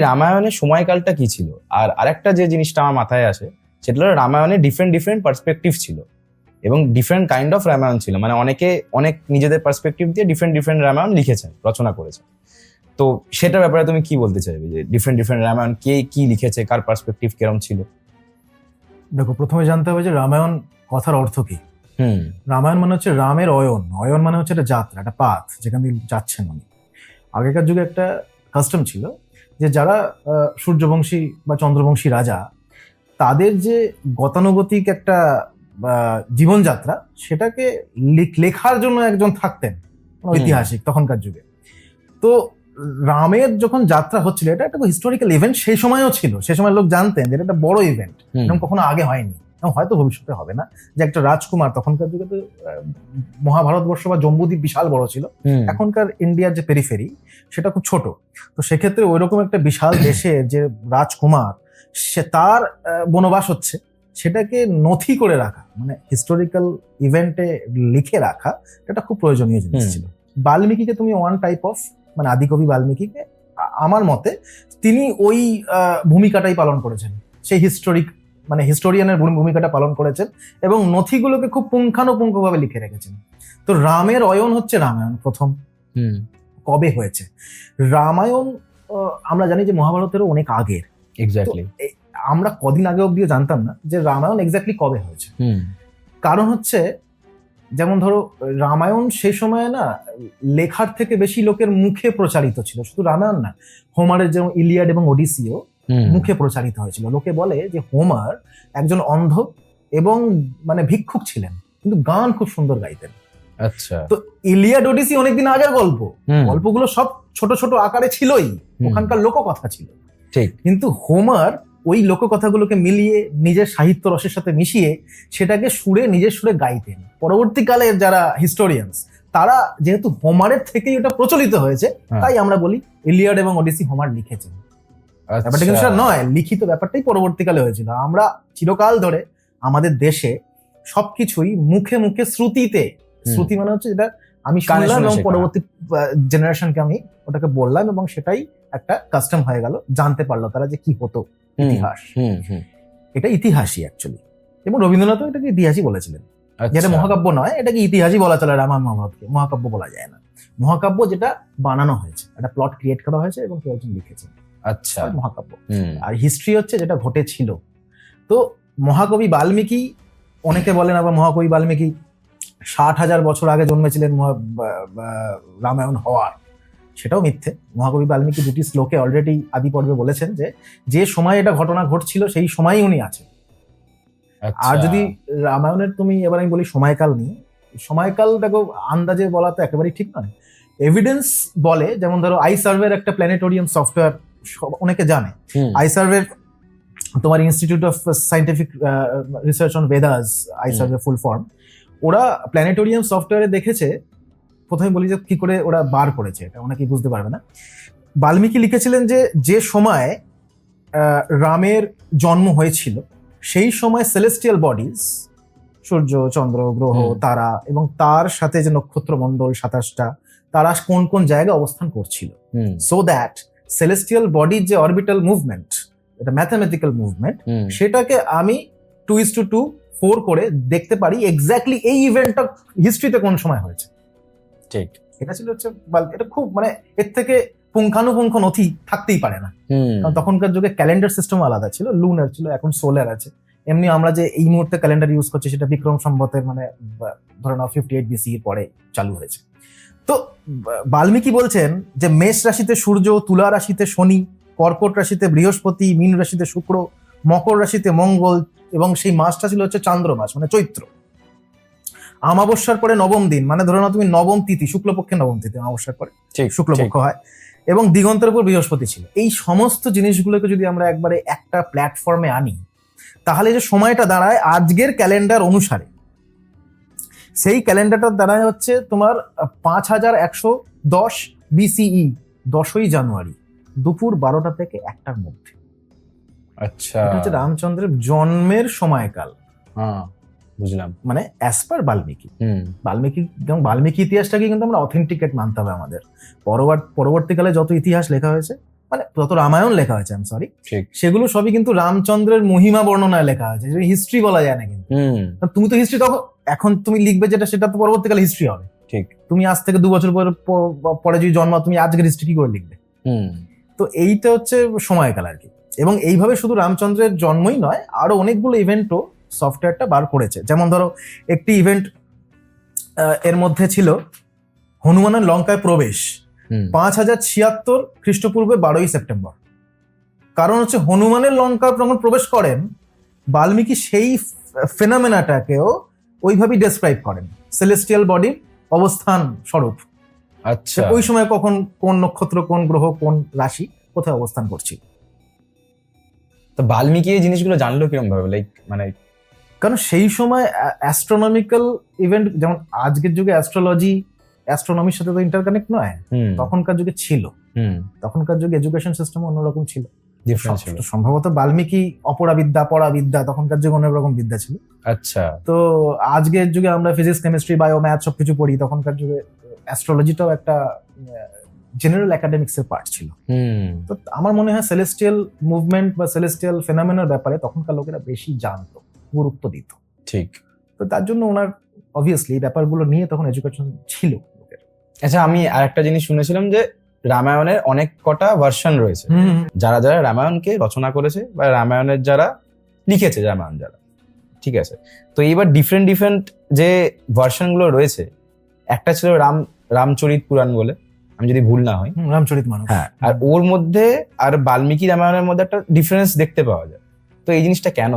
রামায়ণের সময়কালটা কি ছিল? আর আরেকটা যে জিনিসটা আমার মাথায় আসে সেটা হলো রামায়ণে ডিফারেন্ট ডিফারেন্ট পার্সপেক্টিভ ছিল। এবং ডিফারেন্ট কাইন্ড অফ রামায়ণ ছিল। মানে অনেকে অনেক নিজেদের পার্সপেক্টিভ দিয়ে ডিফারেন্ট ডিফারেন্ট রামায়ণ লিখেছেন রচনা করেছেন। তো সেটার ব্যাপারে তুমি কি বলতে চাইবে? যে ডিফারেন্ট ডিফারেন্ট রামায়ণ কে কি লিখেছে? কার পার্সপেক্টিভ কিরম ছিল? দেখো প্রথমে জানতে হবে যে রামায়ণ কথার অর্থ কি? হুম। রামায়ণ মানে হচ্ছে রামের অয়ন। অয়ন মানে হচ্ছে একটা যাত্রা একটা পাথ যেখান দিয়ে যাচ্ছেন উনি। আগেকার যুগে একটা কাস্টম ছিল যে যারা সূর্যবংশী বা চন্দ্রবংশী রাজা তাদের যে গতানুগতিক একটা জীবনযাত্রা সেটাকে লেখার জন্য একজন থাকতেন ঐতিহাসিক তখনকার যুগে। তো রামের যখন যাত্রা হচ্ছিল এটা একটা হিস্টোরিক্যাল ইভেন্ট সেই সময়ও ছিল। সেই সময় লোক জানতেন যে এটা একটা বড় ইভেন্ট এরকম কখনো আগে হয়নি। এবং হয়তো ভবিষ্যতে হবে না। যে একটা রাজকুমার তখনকার যুগে তো মহাভারতবর্ষ বা জম্বুদ্বীপ বিশাল বড় ছিল। এখনকার ইন্ডিয়ার যে পেরিফেরি সেটা খুব ছোট। তো সেক্ষেত্রে ওইরকম একটা বিশাল দেশে যে রাজকুমার সে তার বনবাস হচ্ছে সেটাকে নথি করে রাখা মানে হিস্টোরিক্যাল ইভেন্টে লিখে রাখা এটা খুব প্রয়োজনীয় জিনিস ছিল। বাল্মীকিকে তুমি ওয়ান টাইপ অফ মানে আদিকবি বাল্মীকিকে আমার মতে তিনি ওই ভূমিকাটাই পালন করেছেন। সেই হিস্টোরিক মানে হিস্টোরিয়ানের ভূমিকাটা পালন করেছেন এবং নথিগুলোকে খুব পুঙ্খানুপুঙ্খভাবে লিখে রেখেছেন। তো রামের অয়ন হচ্ছে রামায়ণ প্রথম। হুম, কবে হয়েছে? রামায়ণ আমরা জানি যে মহাভারতেরও অনেক আগের। এক্স্যাক্টলি আমরা কদিন আগে অব্দিও জানতাম না যে রামায়ণ এক্স্যাক্টলি কবে হয়েছে। হুম। কারণ হচ্ছে যেমন ধরো রামায়ণ সেই সময়ে না লেখার থেকে বেশি লোকের মুখে প্রচারিত ছিল। শুধু রামায়ণ না হোমারের যেমন ইলিয়াড এবং ওডিসিও মুখে প্রচারিত হয়েছিল। লোকে বলে যে হোমার একজন অন্ধ এবং মানে ভিক্ষুক ছিলেন কিন্তু গান খুব সুন্দর গাইতেন। আচ্ছা। তো ইলিয়াড ওডিসি অনেকদিন আগের গল্প। গল্পগুলো সব ছোট ছোট আকারে ছিলই ওখানকার লোককথা ছিল। ঠিক। কিন্তু হোমার ওই লোককথাগুলোকে মিলিয়ে নিজের সাহিত্য রসের সাথে মিশিয়ে সেটাকে সুরে নিজের সুরে গাইতেন। পরবর্তীকালে যারা হিস্টোরিয়ান্স তারা যেহেতু হোমারের থেকেই ওটা প্রচলিত হয়েছে হ্যাঁ। তাই আমরা বলি ইলিয়াড এবং ওডিসি হোমার লিখেছেন। ব্যাপারটা কিন্তু আচ্ছা, সেটা নয় লিখিত ব্যাপারটাই পরবর্তীকালে হয়েছিল। আমরা চিরকাল ধরে আমাদের দেশে সবকিছুই মুখে মুখে শ্রুতিতে শ্রুতি মানে হচ্ছে যেটা আমি শুনলাম এবং পরবর্তী জেনারেশনকে আমি ওটাকে বললাম এবং সেটাই একটা কাস্টম হয়ে গেল জানতে পারল তারা যে কি হতো ইতিহাস। হুম, হুম, এটা ইতিহাসই অ্যাকচুয়ালি এবং রবীন্দ্রনাথও এটাকে ইতিহাসই বলেছিলেন। আচ্ছা, যেটা মহাকাব্য নয় এটাকে ইতিহাসই বলা চলে রামায়ণ মহাভারতকে। মহাকাব্য বলা যায় না। মহাকাব্য যেটা বানানো হয়েছে একটা প্লট ক্রিয়েট করা হয়েছে এবং কেউ একজন লিখেছেন। আচ্ছা। মহাকাব্য। আর হিস্ট্রি হচ্ছে যেটা ঘটেছিল। তো মহাকবি বাল্মীকি অনেকে বলেন আবার মহাকবি বাল্মীকি ষাট হাজার বছর আগে জন্মেছিলেন রামায়ণ হওয়ার। সেটাও মিথ্যে। মহাকবি বাল্মীকি দুটি শ্লোকে অলরেডি আদি পর্বে বলেছেন যে যে সময় এটা ঘটনা ঘটছিল সেই সময়ই উনি আছেন। আচ্ছা, আর যদি রামায়ণের তুমি এবার আমি বলি সময়কাল নিয়ে সময়কাল দেখো আন্দাজে বলা তো একেবারেই ঠিক নয়। এভিডেন্স বলে যেমন ধরো আই সার্ভের একটা প্ল্যানেটোরিয়াম সফটওয়্যার অনেকে জানে। হুম, আই সার্ভের তোমার institute of scientific research on Vedas I hmm. Survey full form ওরা প্ল্যানেটোরিয়াম সফটওয়্যারে দেখেছে প্রথমে বলি যে কি করে ওরা বার করেছে এটা অনেকেই বুঝতে পারবে না। বাল্মীকি লিখেছিলেন যে যে সময় রামের জন্ম হয়েছিল সেই সময় সেলেস্টিয়াল বডিজ সূর্য চন্দ্র গ্রহ তারা এবং তার সাথে যে নক্ষত্রমণ্ডল সাতাশটা তারা কোন কোন জায়গায় অবস্থান করছিল। সো দ্যাট সেলেস্টিয়াল বডির যে অরবিটাল মুভমেন্ট এটা ম্যাথামেটিক্যাল মুভমেন্ট সেটাকে আমি two is to two four করে দেখতে পারি এক্স্যাক্টলি এই ইভেন্টটা হিস্ট্রিতে কোন সময় হয়েছে। ঠিক। এটা ছিল হচ্ছে এটা খুব মানে এর থেকে পুঙ্খানুপুঙ্খ নথি থাকতেই পারে না। কারণ তখনকার যুগে ক্যালেন্ডার সিস্টেম আলাদা ছিল লুনার ছিল এখন সোলার আছে। এমনি আমরা যে এই মুহূর্তে ক্যালেন্ডার ইউজ করছি সেটা বিক্রম সম্বতের মানে ধরে নাও ফিফটি এইট বিসি এর পরে চালু হয়েছে। তো বাল্মীকি বলছেন যে মেষ রাশিতে সূর্য তুলা রাশিতে শনি কর্কট রাশিতে বৃহস্পতি মীন রাশিতে শুক্র মকর রাশিতে মঙ্গল এবং সেই মাসটা ছিল হচ্ছে চান্দ্র মাস মানে চৈত্র। আমাবস্যার পরে নবম দিন মানে ধরে নাও তুমি নবম তিথি শুক্লপক্ষে নবম তিথি আমাবস্যার পরে শুক্লপক্ষ হয় এবং দিগন্তের উপর বৃহস্পতি ছিল। এই সমস্ত জিনিসগুলোকে যদি আমরা একবারে একটা প্ল্যাটফর্মে আনি তাহলে যে সময়টা দাঁড়ায় আজকের ক্যালেন্ডার অনুসারে সেই ক্যালেন্ডারটার দাঁড়ায় হচ্ছে তোমার পাঁচ হাজার একশো দশ বিসিই দশই জানুয়ারি দুপুর বারোটা থেকে একটার মধ্যে। আচ্ছা। হচ্ছে রামচন্দ্রের জন্মের সময়কাল। হ্যাঁ বুঝলাম। মানে অ্যাজ পার বাল্মীকি। হুম। বাল্মীকি যেমন বাল্মীকি ইতিহাসটাকে কিন্তু আমরা অথেন্টিকেট মানতে হবে আমাদের। পরবর্ত- পরবর্তীকালে যত ইতিহাস লেখা হয়েছে মানে যত রামায়ণ লেখা হয়েছে আমি সরি সেগুলো সবই কিন্তু রামচন্দ্রের মহিমা বর্ণনায় লেখা হয়েছে হিস্ট্রি বলা যায় না কিন্তু। হুম। তুমি তো হিস্ট্রি তখন এখন তুমি লিখবে যেটা সেটা তো পরবর্তীকালে হিস্ট্রি হবে। ঠিক। তুমি আজ থেকে দু বছর পরে পরে যদি জন্ম তুমি আজকের হিস্ট্রি কি করে লিখবে? হুম। তো এইটা হচ্ছে সময়কাল আর কি। এবং এইভাবে শুধু রামচন্দ্রের জন্মই নয় আরও অনেকগুলো ইভেন্টও সফটওয়্যারটা বার করেছে। যেমন ধরো একটি ইভেন্ট এর মধ্যে ছিল হনুমানের লঙ্কায় প্রবেশ। পাঁচ হাজার ছিয়াত্তর খ্রিস্টপূর্বে বারোই সেপ্টেম্বর। কারণ হচ্ছে হনুমানের লঙ্কা যখন প্রবেশ করেন বাল্মীকি সেই ফেনামেনাটাকেও ওইভাবেই ডেসক্রাইব করেন। সেলেস্টিয়াল বডির অবস্থান স্বরূপ। আচ্ছা। ওই সময় কখন কোন নক্ষত্র কোন গ্রহ কোন রাশি কোথায় অবস্থান করছিল? তো বাল্মীকি এই জিনিসগুলো জানলো কিরম ভাবে লাইক মানে কারণ সেই সময় অ্যাস্ট্রোনমিক্যাল ইভেন্ট যেমন আজকের যুগে অ্যাস্ট্রোলজি অ্যাস্ট্রোনমির সাথে তো ইন্টারকানেক্ট নয়। তখনকার যুগে ছিল। হুম। তখনকার যুগে এডুকেশন সিস্টেম অন্যরকম ছিল। সম্ভবত বাল্মীকি অপরাবিদ্যা পড়াবিদ্যা তখনকার যুগে অনেক রকম বিদ্যা ছিল। আচ্ছা। তো আজকের যুগে আমরা ফিজিক্স কেমিস্ট্রি বায়ো ম্যাথ সবকিছু পড়ি। তখনকার যুগে অ্যাস্ট্রোলজিটাও একটা জেনারেল একাডেমিক্স এর পার্ট ছিল। হুম। তো আমার মনে হয় সেলেস্টিয়াল মুভমেন্ট বা সেলেস্টিয়াল ফেনামেনার ব্যাপারে তখনকার লোকেরা বেশি জানতো গুরুত্ব দিত। ঠিক। তো তার জন্য ওনার অবভিয়াসলি ব্যাপারগুলো নিয়ে তখন এডুকেশন ছিল। আচ্ছা আমি আরেকটা জিনিস শুনেছিলাম যে রামায়ণের অনেক কটা ভার্সন রয়েছে। যারা যারা রামায়ণকে রচনা করেছে বা রামায়ণের যারা লিখেছে রামায়ণ যারা ঠিক আছে? তো এইবার ডিফারেন্ট ডিফারেন্ট যে ভার্সনগুলো রয়েছে একটা ছিল রাম রামচরিত পুরাণ বলে আমি যদি ভুল না হয় রামচরিত মানুষ। হ্যাঁ আর ওর মধ্যে আর বাল্মীকি রামায়ণের মধ্যে একটা ডিফারেন্স দেখতে পাওয়া যায়। তো এই জিনিসটা কেন